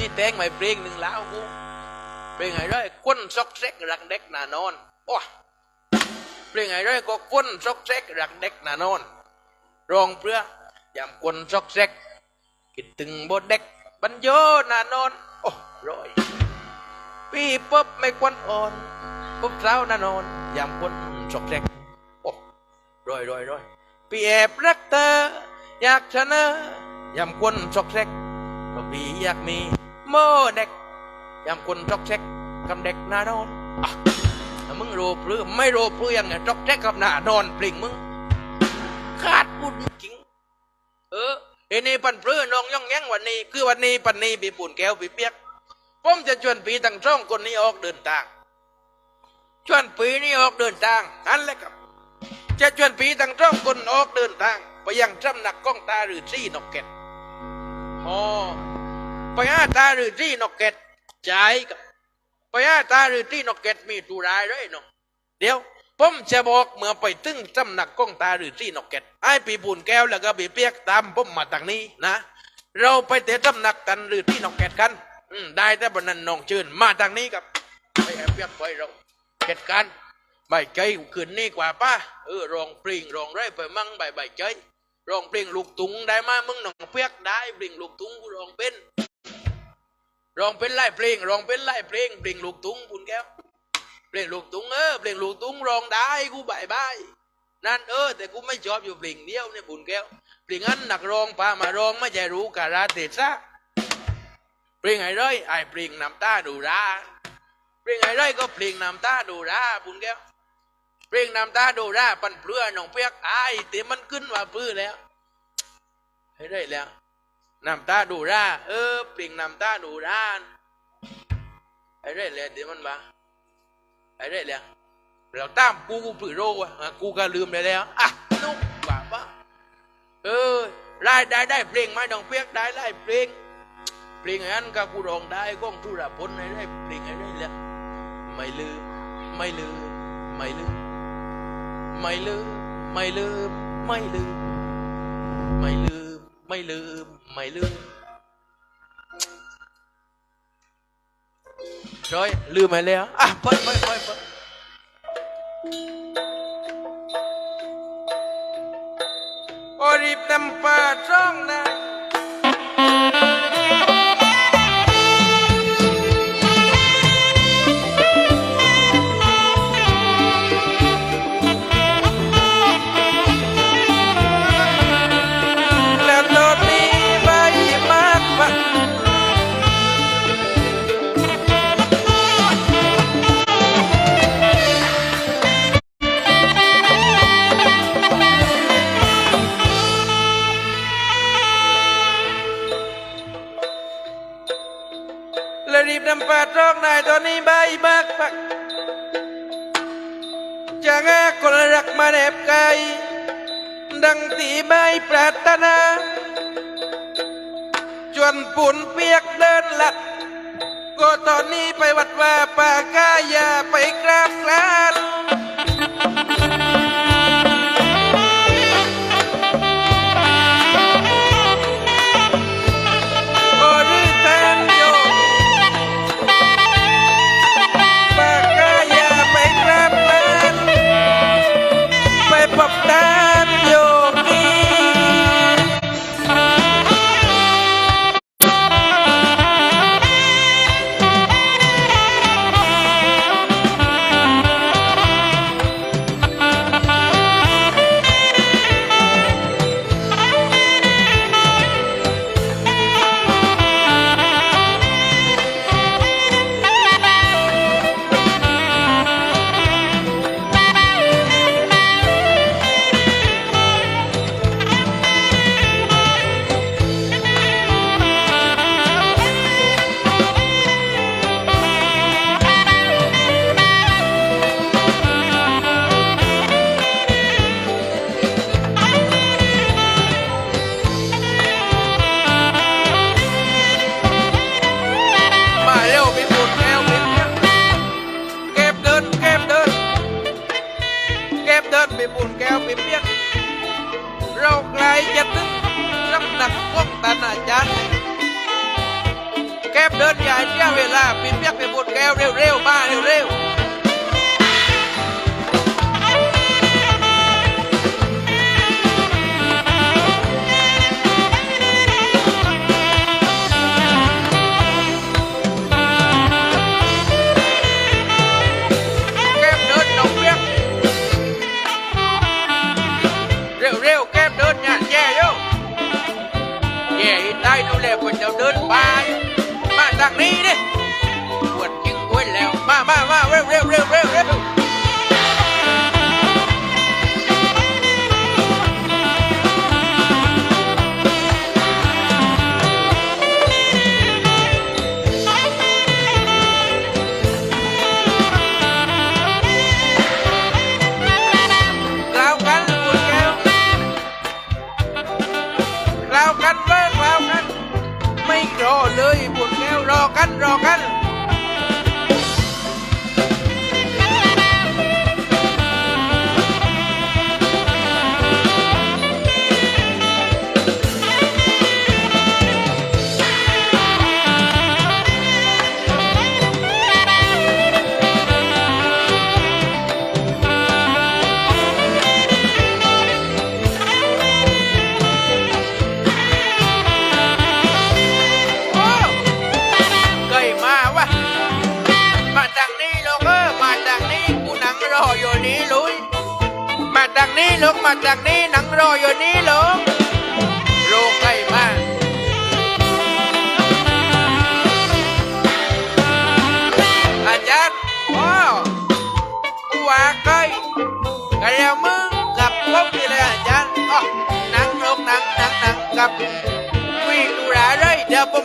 นี่แตงไม่เพลงหนึ่งแล้วกูเพลงไงได้ก้นซอกเซ็กรักเด็กหนานอนโอ้เพลงไงได้ก็ก้นซอกเซ็กรักเด็กหนานอนรองเพื่อยามก้นซอกเซ็กคิดถึงบนเด็กบรรโยหนานอนโอ้ร้อยพี่ป๊บไม่ควันอ่อนปุ๊บเช้าหนานอนยามก้นซอกเซ็กโอ้ร้อยร้อยร้อยพี่แอบรักเธออยากชนะยามก้นซอกเซ็กก็พี่อยากมี โมเด็กยามคนจอกเช็กกับเด็กหน้านอนอะถ้ามึงโรปรือไม่โรปรือยังไงจอกเช็กกับหน้านอนปลิ่งมึงขาดบุญจริง เออเอ็นี่ปันปรือน้องย่องแย่งวันนี้ คือวันนี้ปันนี้ปีปุ่นแก้วปีเปียกผมจะชวนปีตั้งช่องคนนี้ออกเดินทางชวนปีนี้ออกเดินทางนั่นแหละครับ จะชวนปีตั้งช่องคนออกเดินทาง ไปยังจำหนักกล้องตาหรือซี่นกเก็ตอ๋อ ไปหาตาหรือที่นกเก็ตใจกับไปหาตาหรือที่นกเก็ตมีตุรายด้วยเนาะเดี๋ยวผมจะบอกเมื่อไปตึ้งจำหนักกล้องตาหรือที่นกเก็ตไอ้ปีบุญแก้วแล้วก็ปีเปียกตามผมมาทางนี้นะ เราไปเตะจำหนักกันหรือที่นกเก็ตกันอืได้แต่บนนั้นน้องเชิญมาทางนี้กับไปแอบเปียกไปเราเก็ตกันใบใจคืนนี้กว่าป้าเออรองปริงรองไรไปมั่งใบใบใจรองเพลงลูกตุงได้มามึงหนองเปียกได้เพลงลูกตุงกูรองเป็น ร้องเป็นไล่เพลงร้องเป็นไล่เพลงเพลงลูกตุ้งคุณแก้วเพลงลูกตุ้งเออเพลงลูกตุ้งร้องได้กูบายบายนั่นเออ แต่กูไม่ชอบอยู่เพลงเดียวเนี่ยบุญแก้วเพลงนั้นนักร้องพามาร้องไม่ใช่รู้การาเทศะเพลงไอ้ร้อยไอ้เพลงน้ำตาดูราเพลงไอ้ร้อยก็เพลงน้ำตาดูราบุญแก้วเพลงน้ำตาดูราปันเปลือหนองเปียกไอ้เตีมันขึ้นว่าเปลือแล้วให้ได้แล้ว น้ำตาดูราเออเพลงน้ำตาดูราให้ได้แล้วเดี๋ยวมันมาให้ได้แล้วเราตามกูกูผือโรวะอะกูก็ลืมไปแล้วอะนุกว่าปะเออได้ได้ได้เพลงไหมน้องเปียกได้ได้เพลงเพลงอันก็กูร้องได้ก้องทุรพลให้ได้เพลงให้ได้แล้วไม่ลืมไม่ลืมไม่ลืมไม่ลืมไม่ลืมไม่ลืมไม่ลืม ไม่ลืม ไม่ลืมร้อยลืมไปแล้วอะไปไปไปไปโอรีบนำปลาช่องนะ แนบไกลดังตีใบปรารถนา จวนปุ่นเปียกเดินหลัดก็ตอนนี้ไปวัดว่าป่ากายาไปกราบกราน ตนาจันแก้บเดินใหญ่เที่ยเวลาปิดเปียกไปบนแก้วเร็วๆมาเร็วๆ บ้าบ้านดักนี้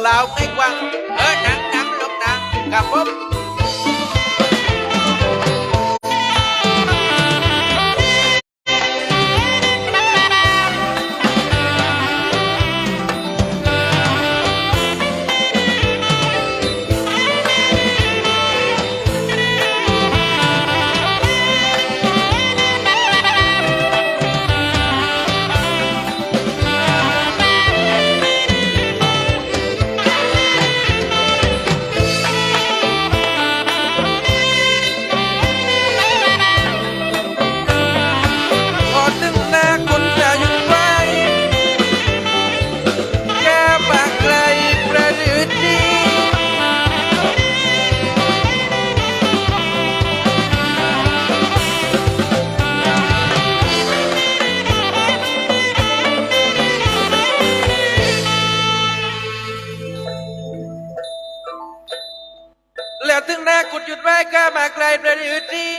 lao anh quăng ở nắng nắng lúc nắng gặp phúc. กุดหยุดไว้ก็มาไกลประดิษฐ์นี้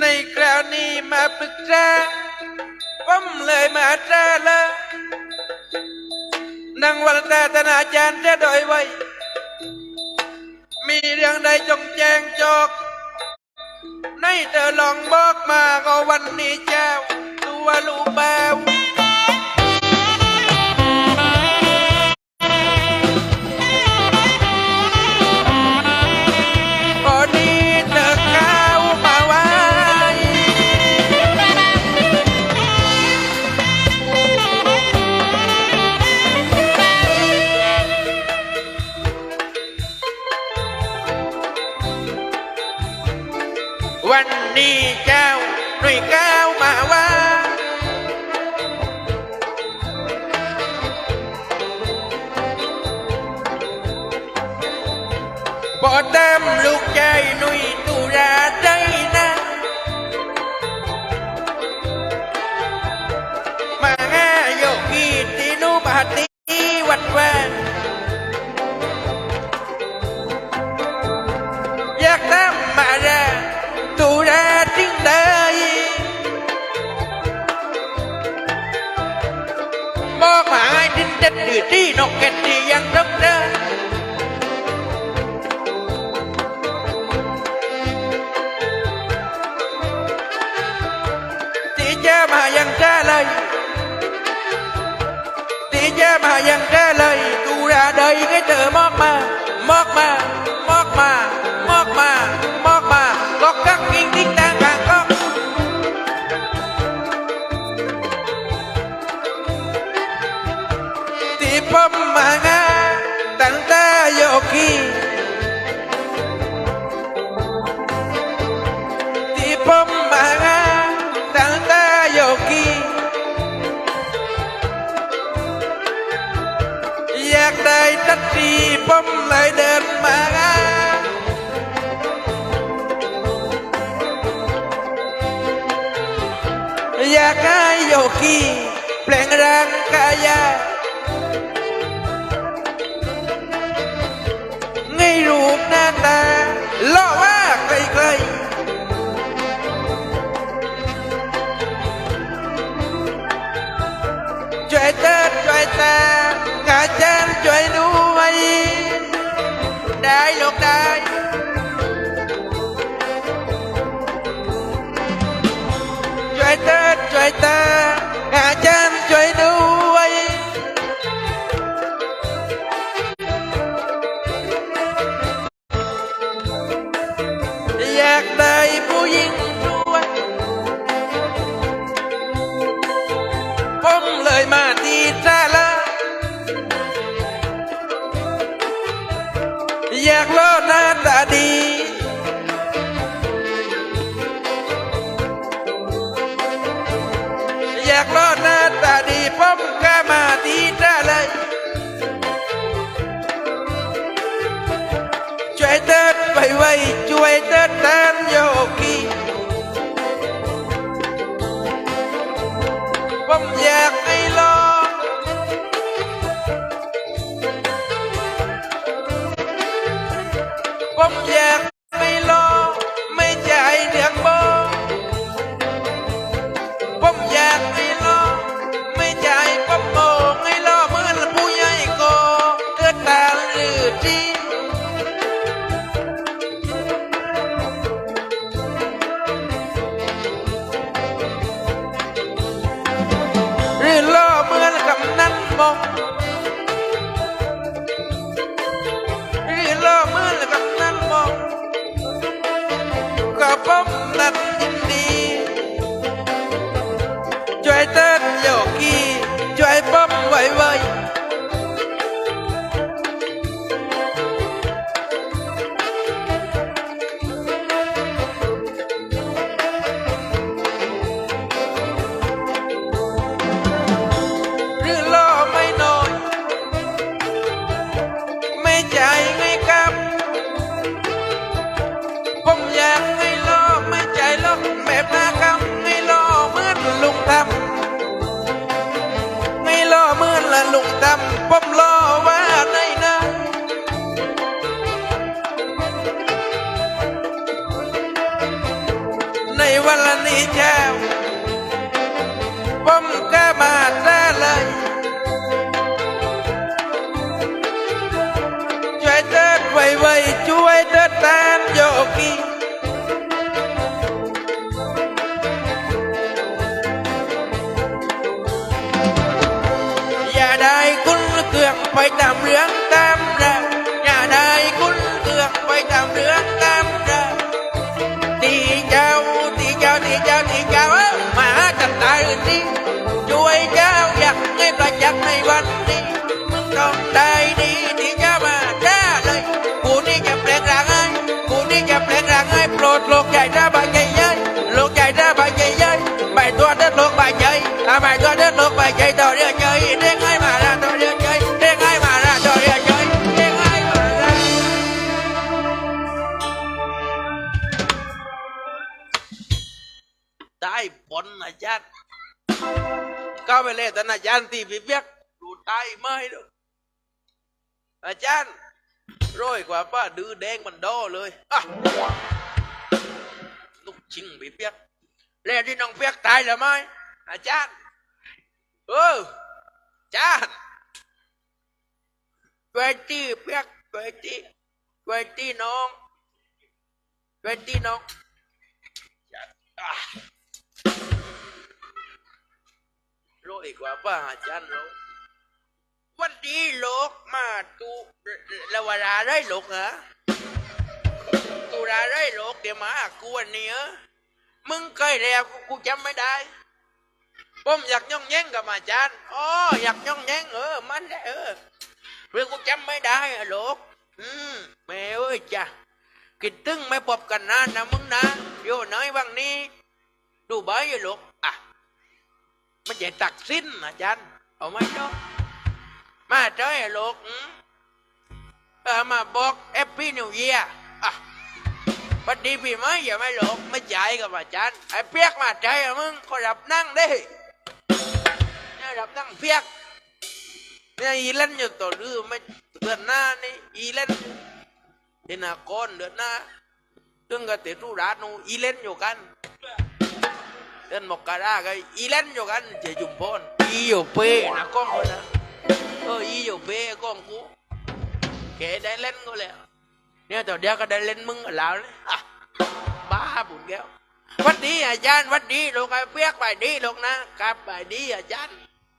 ในคราวนี้มาปรึกษาผมเลยมาจ้าละนางวันตาธนาจารย์จะดอยไว้ มีเรื่องใดจงแจ้งจอกในเธอลองบอกมาก็วันนี้เจ้าตัวลูกเบา ยิงให้เจอมอกมามอกมามอกมา Kuya Kayoki Plengrang Kaya Ngay ruột na ta Lo quá cây cây Chòi tết chòi ta Ngã chan chòi nuôi Đại lục đại right there. I just Yeah. đi chào bom ca mà ra lời trời tết vầy vầy chuối tết tan vô kia. Phải tạm lưỡng tam ra ತಾಯಿ ಪೊನ್ನ ಜಾನ್ ಕಾಮೇಲೆ ತನ್ನ ಜಾನ್ತಿ ವಿವ್ಯಕ್ ತಾಯಿ ಮಾಡು อาจารย์ร้อยกว่าป้าดื้อแดงมันดอเลยลูกชิงไปเปียกแล้วที่น้องเปียกตายหรือไม่อาจารย์เอออาจารย์เวทีเปียกเวทีเวทีน้องเวทีน้อง โรยกว่าป้าอาจารย์เวันดีโลกมาตูละวลาได้โลกเหรอตูราได้โลกเดี๋ยวมากูวันนี้มึงเคยแล้วกูจำไม่ได้ผมอยากย่องแย่งกับอาจารย์อ๋ออยากย่องแย่งเออมันได้เออเรื่องกูจำไม่ได้อะลกอืมแม่เอ้ยจ้ะกินตึ้งไม่ปบกันนานนะมึงนะโยน้อยวังนี้ดูใบอยู่ลูก มันจะตักสิ้นอาจารย์เอาไหมเจ้ามาเจ้อ้ลูกเออมาบอกแอปปี้นิวเยียวัดดีพี่ไหมอย่าไม่หลงไม่ใจกับอาจารย์ไอ้เปียกมาใจมึงก็รับนั่งดินี่รับนั่งเปียกเนี่ยอีเล่นอยู่ต่อรื้อไม่เดือนหน้านี่อีเล่นเห็นอาก้อนเดือนหน้าตึงกับเตะตุรานูอีเล่นอยู่กัน เดินมกกะราก็อีเล่นอยู่กันเจจุมพรอีอยู่เป้นะกล้องคนนะเอออีอยู่เป้กล้องกูแกได้เล่นก็แล้วเนี่ยตอนเดียวก็ได้เล่นมึงกับเราเลยอะบ้าบุญแก้วหวัดดีอาจารย์หวัดดีลูกไอ้เปียกไปดีลูกนะครับไปดีอาจารย์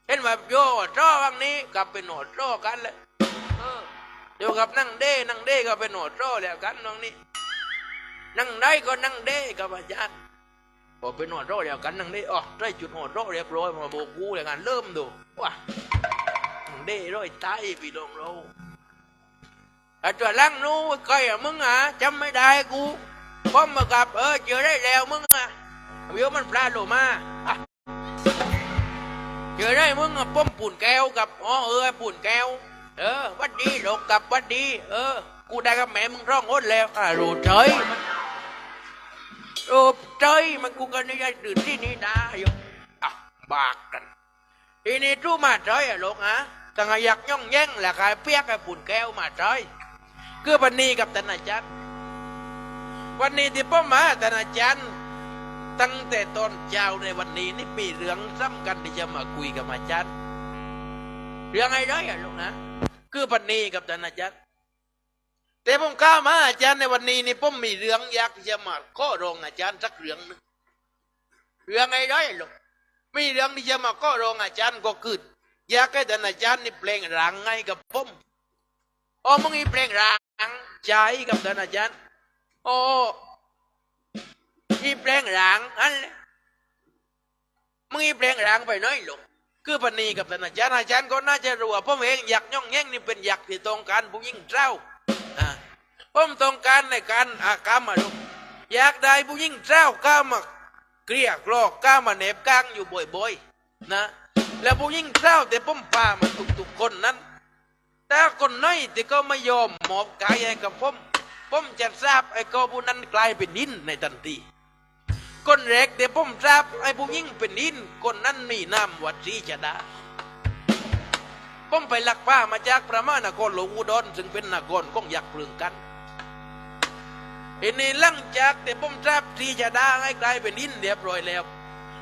เห็นแบบโยจ้อวังนี้กลับไปโหนดจ้อกันเลยเออเดี๋ยวกับนั่งเด้นั่งเด้ก็ไปโหนดจ้อแล้วกันน้องนี่นั่งได้ก็นั่งเด้กับอาจารย์ พอกเป็นหัวโรเดียวกันนั่งได้อ๋อได้จุดหัวโรเรียบร้อยมาโบกูเลยกันเริ่มดูว้าได้ร้อยตายพี่ลงเราไอ้ตัวลังนู้ใครอะมึงอะจำไม่ได้กูพ่อมมากับเออเจอได้แล้วมึงอะเดี๋ยวมันปลาโลมาเจอได้มึงอะป้อมปุ่นแก้วกับอ๋อเออปุ่นแก้ว เออวัดดีหลกกับวัดดี เออ กูได้กับแม่มึงร้องโอดแล้วอะรู้เฉย โอ้ใจมันกูกันนี่ยังตื่นที่นี่นะอยู่อะบากกันทีนี้ทูมาใจอะลูกฮะตั้งอยากย่องแย่งแหละกายเปียกไอ้ปุ่นแก้วมาใจคือวันนี้กับตนาจันวันนี้ที่พ่อมาตนาจันตั้งแต่ตอนเช้าในวันนี้นี่มีเรื่องสำคัญที่จะมาคุยกับอาจารย์เรื่องอะไรอะลูกนะ คือวันนี้กับตนาจัน แต่ผมกล้ามาอาจารย์ในวันนี้นี่ผมมีเรื่องอยากจะมาข้อรองอาจารย์สักเรื่องหนึงเรื่องไอ้ร้อยลูกมีเรื่องที่จะมาข้อรองอาจารย์ก็คืออยากให้ท่านอาจารย์นี่เพลงรังให้กับผมโอ้มึงมีเพลงรังใจกับท่านอาจารย์โอ้มีเพลงรังอันมึงมีเพลงรังไปน้อยลูกคือปณีกับท่านอาจารย์อาจารย์ก็น่าจะรู้ว่าผมเองอยากย่องแย่งนี่เป็นอยากที่ตรงกันผู้ยิ่งเจ้า ผมต้องการในการอากรรมอะลูกอยากได้ผู้หญิงเจ้าก้ามาเกลี้ยกล่อกก้ามาเน็บกลางอยู่บ่อยๆนะ แล้วผู้หญิงเจ้าแต่ผมพามาทุกๆคนนั้น แต่คนน้อยที่ก็ไม่ยอมหมอบกายให้กับผมผมจะทราบไอ้ก็ผู้นั้นกลายเป็นดินในทันทีคนแรกแต่ผมทราบไอ้ผู้หญิงเป็นดินคนนั้นมีนามวัดศรีชดาผมไปลักผ้ามาจากพระมานครหลวงอุดรซึ่งเป็นนครของยักษ์เปลืองกัน นี้หลังจากแต่ผมทราบที่จะได้ให้กลายเป็นดินเรียบร้อยแล้ว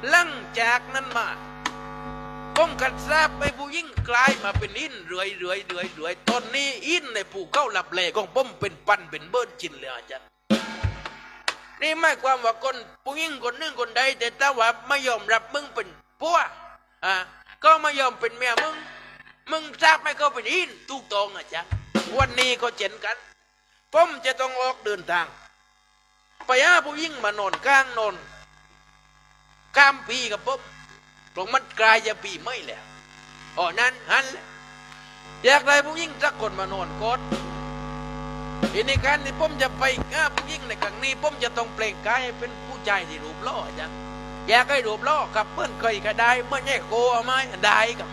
หลังจากนั้นมาผมกัดทราบไปผู้ยิ่งกลายมาเป็นอินเรื่อยเรื่อยเรื่อยเรื่อยตอนนี้อินในผู้เข้าหลับแหลของผมเป็นปันเป็นเบิร์ดจินเลยอาจารย์นี่ไม่ความว่าคนผู้ยิ่งคนหนึ่งคนใดแต่ถ้าว่าไม่ยอมรับมึงเป็นผัวอ่าก็ไม่ยอมเป็นเมียมึงมึงทราบไหมเขาเป็นอินถูกต้องอาจารย์วันนี้ก็เช่นกันผมจะต้องออกเดินทาง ปหาผู้ยิ่งมานอนกลางนอนข้ามปีกับผมตรงมันกลายจะปีไม่แล้วอ๋อนั้นฮันแหลอยากได้ผู้ยิ่งสักคนมานอนกอดทีในการที่ผมจะไปหาผู้ยิ่งในครั้งนี้ผมจะต้องเปล่งกายให้เป็นผู้ชายที่รูปล่อจารย์อยากให้รูปล่อกับเพื่อนเคยก็ได้เมื่อแย่โกเอาไหมได้กับ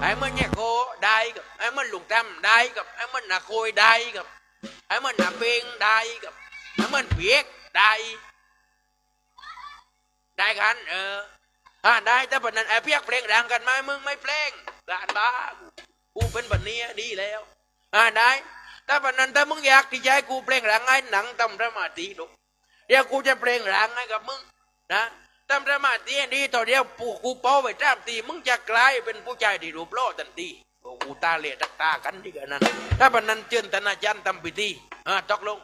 ไอ้มันเนี่โกได้กับไอ้มันลุงทำได้กับไอ้มันนาโคยได้กับ ไอ้มันนาเปงได้กับไอ้มันเปียกได้ได้กันเอออ่าได้แต่ปนนั้นไอ้เปียกเพลงดังกันไหมมึงไม่เพลงการบ้ากูเป็นแบบนี้ดีแล้วอ่าได้แต่ปนนั้นถ้ามึงอยากที่จะให้กูเพลงรังให้หนังตำสมาธิลูกเดี๋ยวกูจะเพลงรังให้กับมึงนะตำสมาธิดีต่อเดียวปูกูเป้าไปจ้ามตีมึงจะกลายเป็นผู้ชายที่รูปหล่อทันที กูตาเละตักตากันที่กันนั้นถ้าปนนั้นเจิญตนาจันทร์ทำพิธีอ่าตกลง